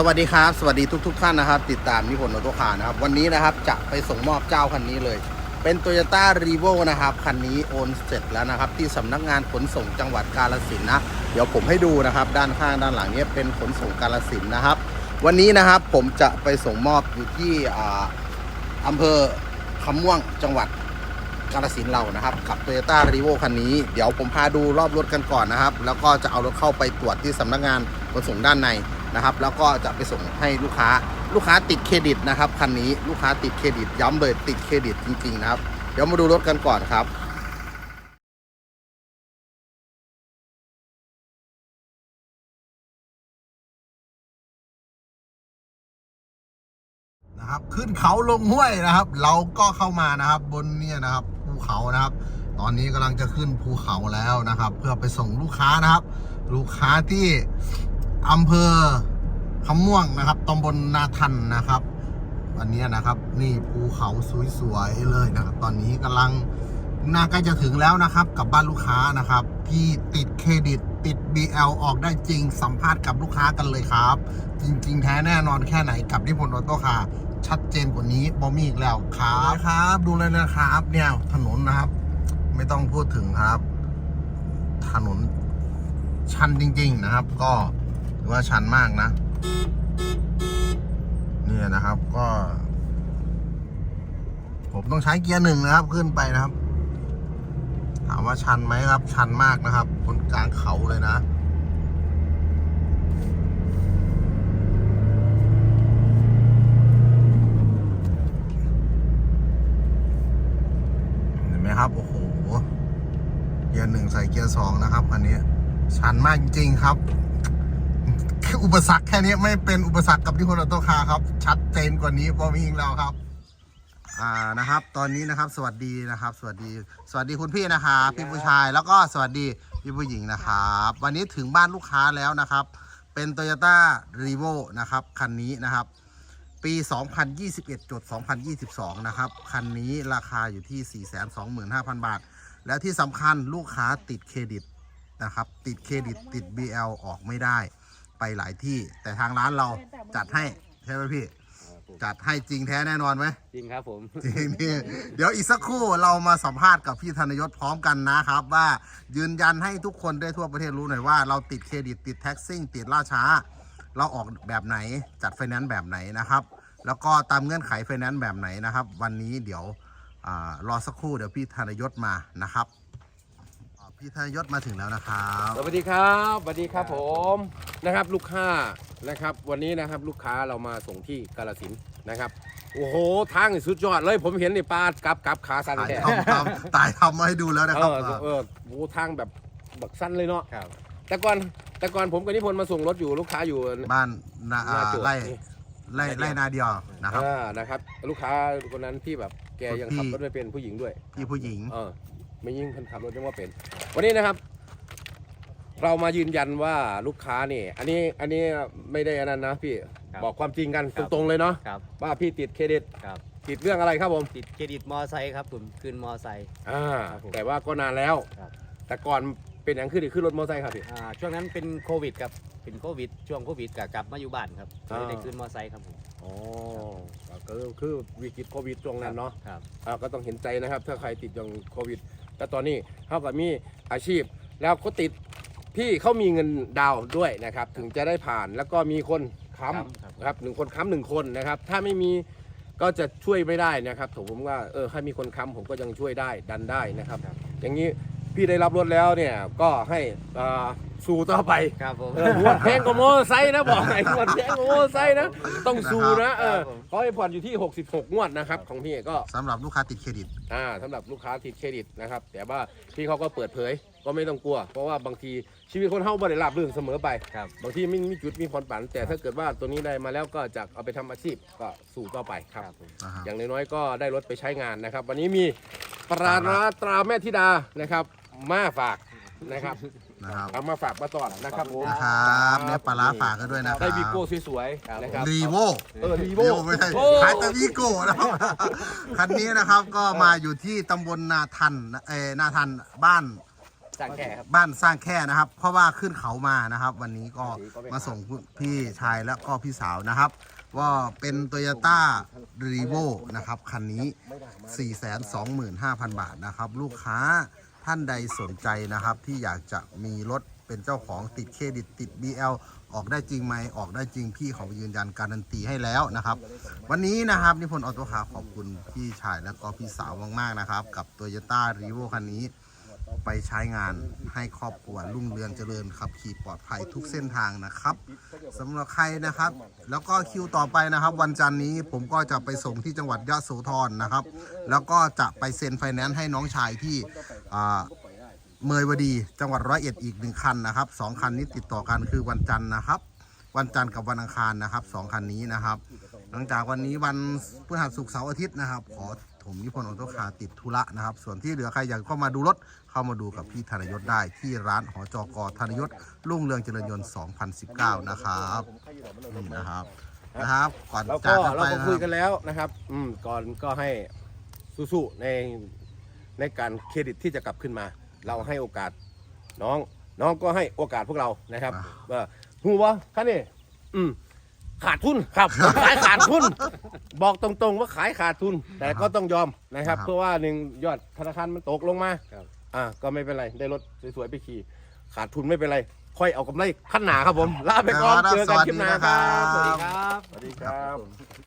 สวัสดีครับ สวัสดีทุกทท่านนะครับ ติดตามนิพนธ์ออโตคาร์นะครับ วันนี้นะครับจะไปส่งมอบเจ้าคันนี้เลย เป็น t o y ยต้ารีโวนะครับ คันนี้โอนเสร็จแล้วนะครับ ที่สำนักงานขนส่งจังหวัดกาลสินนะ เดี๋ยวผมให้ดูนะครับ ด้านข้างด้านหลังเนี้เป็นขนส่งกาลสินนะครับ วันนี้นะครับผมจะไปส่งมอบอยู่ที่อ่าอำเภอคำม่วงจังหวัดกาลสินเรานะครับกับ Toyota r e v o คันนี้ เดี๋ยวผมพาดูรอบรถกันก่อนนะครับ แล้วก็จะเอารถเข้าไปตรวจที่สำนักงานขนส่งด้านใน นะครับ แล้วก็จะไปส่งให้ลูกค้าลูกค้าติดเครดิตนะครับคันนี้ลูกค้าติดเครดิตย้ำเลยติดเครดิตจริงๆนะครับ เดี๋ยวมาดูรถกันก่อนครับนะครับขึ้นเขาลงห้วยนะครับ เราก็เข้ามานะครับ บนเนี่ยนะครับภูเขานะครับ ตอนนี้กำลังจะขึ้นภูเขาแล้วนะครับ เพื่อไปส่งลูกค้านะครับ ลูกค้าที่ อำเภอคำม่วงนะครับตำบลนาทันนะครับ วันนี้นะครับนี่ภูเขาสวยๆเลยนะครับ ตอนนี้กำลังน่าใกล้จะถึงแล้วนะครับ กับบ้านลูกค้านะครับที่ติดเครดิตติด BL ออกได้จริง สัมภาษณ์กับลูกค้ากันเลยครับ จริง ๆ แท้แน่นอนแค่ไหนกับนิพนธ์ออโต้คาร์ชัดเจนกว่านี้บอมีอีกแล้วครับครับ ดูเลยนะครับเนี่ยถนนนะครับ ไม่ต้องพูดถึงครับ ถนนชันจริง ๆนะครับ ก็ ว่าชันมากนะ เนี่ยนะครับก็ ผมต้องใช้เกียร์หนึ่งนะครับ ขึ้นไปนะครับ ถามว่าชันไหมครับ ชันมากนะครับบนกลางเขาเลยนะเห็นไหมครับโอ้โหเกียร์หนึ่งใส่เกียร์สองนะครับ อันนี้ชันมากจริงๆครับ อุปสรรคแค่นี้ไม่เป็นอุปสรรคกับที่คนออโต้คาครับ ชัดเจนกว่านี้พอมีอีกแล้วครับ อ่านะครับ ตอนนี้นะครับ สวัสดีนะครับ สวัสดี สวัสดีคุณพี่นะครับพี่ผู้ชายแล้วก็สวัสดีพี่ผู้หญิงนะครับ วันนี้ถึงบ้านลูกค้าแล้วนะครับ เป็น Toyota r e v o นะครับคันนี้นะครับ ปี 2021จด2022 นะครับคันนี้ราคาอยู่ที่ 425,000 บาท แล้วที่สำคัญลูกค้าติดเครดิตนะครับ ติดเครดิตติด BL ออกไม่ได้ ไปหลายที่ แต่ทางร้านเราจัดให้ใช่ไหมพี่จัดให้จริงแท้แน่นอนไหม จริงครับผม จริงนี่เดี๋ยวอีกสักครู่เรามาสัมภาษณ์กับพี่ธนยศพร้อมกันนะครับ ว่ายืนยันให้ทุกคนได้ทั่วประเทศรู้หน่อยว่าเราติดเครดิตติดแท็กซิ่ง ติดล่าช้า เราออกแบบไหนจัดไฟแนนซ์แบบไหนนะครับ แล้วก็ตามเงื่อนไขไฟแนนซ์แบบไหนนะครับ วันนี้เดี๋ยวอารอสักครู่เดี๋ยวพี่ธนยศมานะครับอ่า พี่ธนยศมาถึงแล้วนะครับสวัสดีครับสวัสดีครับผมนะครับลูกค้านะครับ วันนี้นะครับลูกค้าเรามาส่งที่กาลสินธุ์นะครับโอ้โหทางนี่สุดยอดเลยผมเห็นในปลากลับกลับขาสั้นตายแท้ทำทำตายทำมาให้ดูแล้วนะเอครับอเออโอ้โหทางแบบบักสั้นเลยเนาะครับแต่ก่อนแต่ก่อนผมกับนิพนธ์มาส่งรถอยู่ลูกค้าอยู่บ้านนาอ่าหน้าโจทย์ไล่นี่ไล่ไล่นาเดียวนะครับอ่านะครับ ลูกค้าคนนั้นที่แบบแกยังขับรถไม่เป็นผู้หญิงด้วยพี่ผู้หญิงเออ ไม่ยิ่งคนขับรถยังว่าเป็น วันนี้นะครับ เรามายืนยันว่าลูกค้านี่ อันนี้อันนี้ไม่ได้อันนั้นนะพี่ครับบอกความจริงกันครับ ตรงๆเลยเนาะครับว่าพี่ติดเครดิตครับติดเรื่องอะไรครับผมติดเครดิตมอไซค์ครับผมคืนมอไซค์ อ่าครับผมแต่ว่าก็นานแล้ว ครับ แต่ก่อนเป็นอย่างขึ้นขึ้นรถมอเตอร์ไซค์ครับพี่ อ่าช่วงนั้นเป็นโควิดครับเป็นโควิด ช่วงโควิดกกลับมาอยู่บ้านครับอ่า เลยได้คืนมอไซค์ครับผมอ๋อก็คือวิกฤตโควิดช่วงนั้นเนาะครับ อ่าก็ต้องเห็นใจนะครับ ถ้าใครติดอย่างโควิด แต่ตอนนี้เขากับมีอาชีพแล้วเขาติดพี่เขามีเงินดาวน์ด้วยนะครับ ถึงจะได้ผ่านแล้วก็มีคนค้ำครับนะครับหนึ่งคนค้ำหนึ่งคนนะครับ ถ้าไม่มีก็จะช่วยไม่ได้นะครับผมว่าเออให้มีคนค้ำผมก็ยังช่วยได้ดันได้นะครับครับอย่างนี้ พี่ได้รับรถแล้วเนี่ยก็ให้อ่าสู้ต่อไปครับผม เออหัวแพงกว่ามอเตอร์ไซค์นะบอกไอ้หัวแพงกว่ามอเตอร์ไซค์นะ ต้องสู้นะเออครับผม เขาให้ผ่อนอยู่ที่ 66 งวดนะครับ ของพี่ก็ สำหรับลูกค้าติดเครดิต อ่าสำหรับลูกค้าติดเครดิตนะครับ แต่ว่าพี่เขาก็เปิดเผยก็ไม่ต้องกลัว เพราะว่าบางทีชีวิตคนเฮาบ่ได้ราบรื่นเสมอไป ครับ บางทีไม่มีจุดมีผ่อนผัน แต่ถ้าเกิดว่าตัวนี้ได้มาแล้วก็จะเอาไปทำอาชีพก็สู่ต่อไปครับ ครับผม นะฮะ อย่างน้อยๆก็ได้รถไปใช้งานนะครับ วันนี้มีปราณาตราแม่ธิดานะครับ มาฝากนะครับนะครับเอามาฝากมาตอดนะครับผมนะครับเนี่ยปลาร้าฝากกันด้วยนะครับได้วีโก้สวยๆนะครับรีโวเออรีโวไม่ใช่โอ้ขายแต่วีโก้นะครับคันนี้นะครับก็มาอยู่ที่ตำบลนาทันเออนาทันบ้านสร้างแค่ครับบ้านสร้างแค่นะครับ เพราะว่าขึ้นเขามานะครับ วันนี้ก็มาส่งพี่ชายและก็พี่สาวนะครับว่าเป็น t o y ยต้ารีโวนะครับ คันนี้ 425,000 บาทนะครับ ลูกค้า ท่านใดสนใจนะครับ ที่อยากจะมีรถเป็นเจ้าของติดเครดิตติด BL ออกได้จริงไหมออกได้จริงพี่เขายืนยันการันตีให้แล้วนะครับ วันนี้นะครับนิพนธ์ออโต้คาขอบคุณพี่ชายและก็พี่สาวมากๆนะครับ กับ t o y ยต้ารีโวคันนี้ ไปใช้งานให้ครอบครัวรุ่งเรืองเจริญขับขี่ปลอดภัยทุกเส้นทางนะครับสำหรับใครนะครับ แล้วก็คิวต่อไปนะครับ วันจันทร์นี้ผมก็จะไปส่งที่จังหวัดยะโสธรนะครับ แล้วก็จะไปเซ็นไฟแนนซ์ให้น้องชายที่เมยวดีจังหวัดร้อยเอ็ดอีกหนึ่งคันนะครับสองคันนี้ติดต่อกันคือวันจันทร์นะครับ วันจันทร์กับวันอังคารนะครับสองคันนี้นะครับ หลังจากวันนี้วันพฤหัสศุกร์เสาร์อาทิตย์นะครับ ขอ ผมนิพนธ์ออโต้คาร์ติดธุระนะครับ ส่วนที่เหลือใครอยากเข้ามาดูรถเข้ามาดูกับพี่ธนยศได้ที่ร้านหอจกธนยศรุ่งเรืองเจริญยนต์ 2019 นะครับนี่นะครับนะครับก่อนแล้วจาก็กกันเราไปก็นะคุยคกัรับนแล้วนะครับ อืมก่อนก็ให้สู้ๆในในการเครดิตที่จะกลับขึ้นมา เราให้โอกาสน้อง น้องก็ให้โอกาสพวกเรานะครับว่าหูวะท่านนี่อืม ขาดทุนครับขายขาดทุน บอกตรงๆว่าขายขาดทุน แต่ก็ต้องยอมนะครับ เพราะว่าหนึ่งยอดธนาคารมันตกลงมาครับ อ่าก็ไม่เป็นไรได้รถสวยๆไปขี่ ขาดทุนไม่เป็นไร ค่อยเอากำไรขั้นหนาครับผมลาไปก่อนเจอกันคลิปหน้าครับสวัสดีครับ สวัสดีครับ